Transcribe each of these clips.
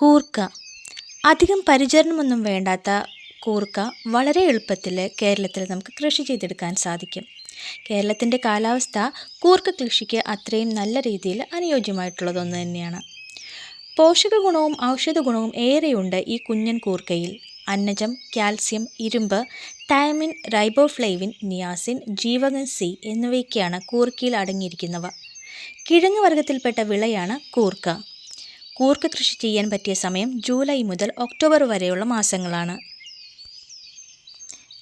കൂർക്ക. അധികം പരിചരണമൊന്നും വേണ്ടാത്ത കൂർക്ക വളരെ എളുപ്പത്തിൽ കേരളത്തിൽ നമുക്ക് കൃഷി ചെയ്തെടുക്കാൻ സാധിക്കും. കേരളത്തിന്റെ കാലാവസ്ഥ കൂർക്ക കൃഷിക്ക് അത്രയും നല്ല രീതിയിൽ അനുയോജ്യമായിട്ടുള്ളതൊന്ന് തന്നെയാണ്. പോഷക ഗുണവും ഔഷധ ഗുണവും ഏറെയുണ്ട് ഈ കുഞ്ഞൻ കൂർക്കയിൽ. അന്നജം കാൽസ്യം ഇരുമ്പ് തൈമിൻ റൈബോഫ്ലൈവിൻ നിയാസിൻ ജീവകൻ സി എന്നിവയൊക്കെയാണ് കൂർക്കയിൽ അടങ്ങിയിരിക്കുന്നവ. കിഴങ്ങ് വർഗത്തിൽപ്പെട്ട വിളയാണ് കൂർക്ക. കൂർക്ക കൃഷി ചെയ്യാൻ പറ്റിയ സമയം ജൂലൈ മുതൽ ഒക്ടോബർ വരെയുള്ള മാസങ്ങളാണ്.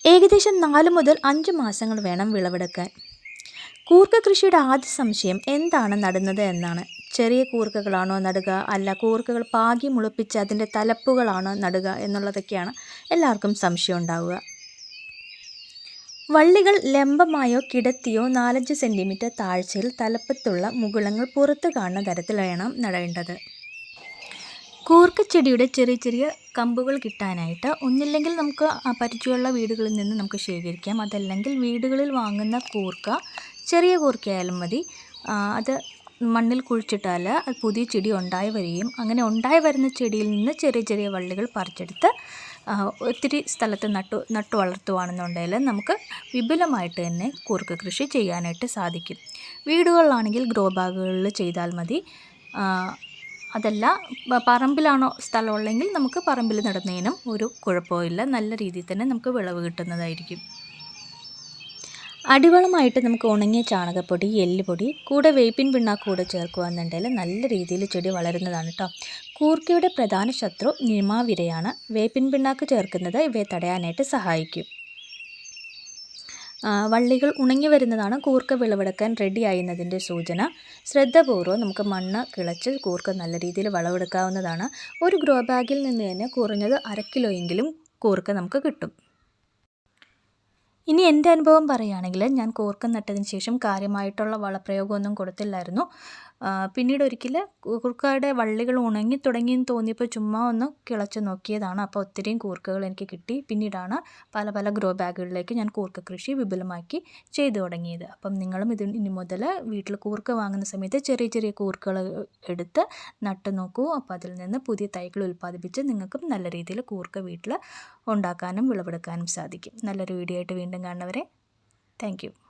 ഏകദേശം നാല് മുതൽ അഞ്ച് മാസങ്ങൾ വേണം വിളവെടുക്കാൻ. കൂർക്ക കൃഷിയുടെ ആദ്യ സംശയം എന്താണ് നടുന്നത് എന്നാണ്. ചെറിയ കൂർക്കകളാണോ നടുക അല്ല കൂർക്കകൾ പാകി മുളപ്പിച്ച് അതിന്റെ തലപ്പുകളാണോ നടുക എന്നുള്ളതൊക്കെയാണ് എല്ലാവർക്കും സംശയം ഉണ്ടാവുക. വള്ളികൾ ലംബമായോ കിടത്തിയോ നാലഞ്ച് സെന്റിമീറ്റർ താഴ്ചയിൽ തലപ്പത്തുള്ള മുകുളങ്ങൾ പുറത്ത് കാണുന്ന തരത്തിൽ വേണം നടേണ്ടത്. കൂർക്കച്ചെടിയുടെ ചെറിയ ചെറിയ കമ്പുകൾ കിട്ടാനായിട്ട് ഒന്നില്ലെങ്കിൽ നമുക്ക് പരിചയമുള്ള വീടുകളിൽ നിന്ന് നമുക്ക് ശേഖരിക്കാം. അതല്ലെങ്കിൽ വീടുകളിൽ വാങ്ങുന്ന കൂർക്ക ചെറിയ കൂർക്കയായാലും മതി. അത് മണ്ണിൽ കുഴിച്ചിട്ടാൽ അത് പുതിയ ചെടി ഉണ്ടായി വരികയും അങ്ങനെ ഉണ്ടായി വരുന്ന ചെടിയിൽ നിന്ന് ചെറിയ ചെറിയ വള്ളികൾ പറിച്ചെടുത്ത് ഒത്തിരി സ്ഥലത്ത് നട്ടു നട്ടു വളർത്തുവാണെന്നുണ്ടെങ്കിൽ നമുക്ക് വിപുലമായിട്ട് തന്നെ കൂർക്ക കൃഷി ചെയ്യാനായിട്ട് സാധിക്കും. വീടുകളിലാണെങ്കിൽ ഗ്രോ ബാഗുകളിൽ ചെയ്താൽ മതി. അതല്ല പറമ്പിലാണോ സ്ഥലമുള്ളെങ്കിൽ നമുക്ക് പറമ്പിൽ നടുന്നതിനും ഒരു കുഴപ്പമില്ല. നല്ല രീതിയിൽ തന്നെ നമുക്ക് വിളവ് കിട്ടുന്നതായിരിക്കും. അടിവളമായിട്ട് നമുക്ക് ഉണങ്ങിയ ചാണകപ്പൊടി എല്ലുപൊടി കൂടെ വേപ്പിൻ പിണ്ണാക്ക് കൂടെ ചേർക്കുകയെന്നുണ്ടെങ്കിൽ നല്ല രീതിയിൽ ചെടി വളരുന്നതാണ് കേട്ടോ കൂർക്കയുടെ പ്രധാന ശത്രു നിമാവിരയാണ് വേപ്പിൻ പിണ്ണാക്ക് ചേർക്കുന്നത് ഇവയെ തടയാനായിട്ട് സഹായിക്കും. വള്ളികൾ ഉണങ്ങി വരുന്നതാണ് കൂർക്ക വിളവെടുക്കാൻ റെഡി സൂചന. ശ്രദ്ധപൂർവം നമുക്ക് മണ്ണ് കിളച്ച് കൂർക്ക നല്ല രീതിയിൽ വിളവെടുക്കാവുന്നതാണ്. ഒരു ഗ്രോ ബാഗിൽ നിന്ന് തന്നെ കുറഞ്ഞത് അര കിലോയെങ്കിലും കൂർക്ക നമുക്ക് കിട്ടും. ഇനി എന്റെ അനുഭവം പറയുകയാണെങ്കിൽ ഞാൻ കൂർക്കം നട്ടതിന് ശേഷം കാര്യമായിട്ടുള്ള വളപ്രയോഗമൊന്നും കൊടുത്തില്ലായിരുന്നു. പിന്നീട് ഒരിക്കൽ കൂർക്കയുടെ വള്ളികൾ ഉണങ്ങി തുടങ്ങിയെന്ന് തോന്നിയപ്പോൾ ചുമ്മാ ഒന്ന് കിളച്ച് നോക്കിയതാണ്. അപ്പോൾ ഒത്തിരിയും കൂർക്കകൾ എനിക്ക് കിട്ടി. പിന്നീടാണ് പല പല ഗ്രോ ബാഗുകളിലേക്ക് ഞാൻ കൂർക്ക കൃഷി വിപുലമാക്കി ചെയ്തു തുടങ്ങിയത്. അപ്പം നിങ്ങളും ഇത് ഇനി മുതൽ വീട്ടിൽ കൂർക്ക വാങ്ങുന്ന സമയത്ത് ചെറിയ ചെറിയ കൂർക്കകൾ എടുത്ത് നട്ട് നോക്കൂ. അപ്പോൾ അതിൽ നിന്ന് പുതിയ തൈകൾ ഉൽപ്പാദിപ്പിച്ച് നിങ്ങൾക്കും നല്ല രീതിയിൽ കൂർക്ക വീട്ടിൽ ഉണ്ടാക്കാനും വിളവെടുക്കാനും സാധിക്കും. നല്ലൊരു വീഡിയോ ആയിട്ട് വീണ്ടും കാണുന്നവരെ താങ്ക്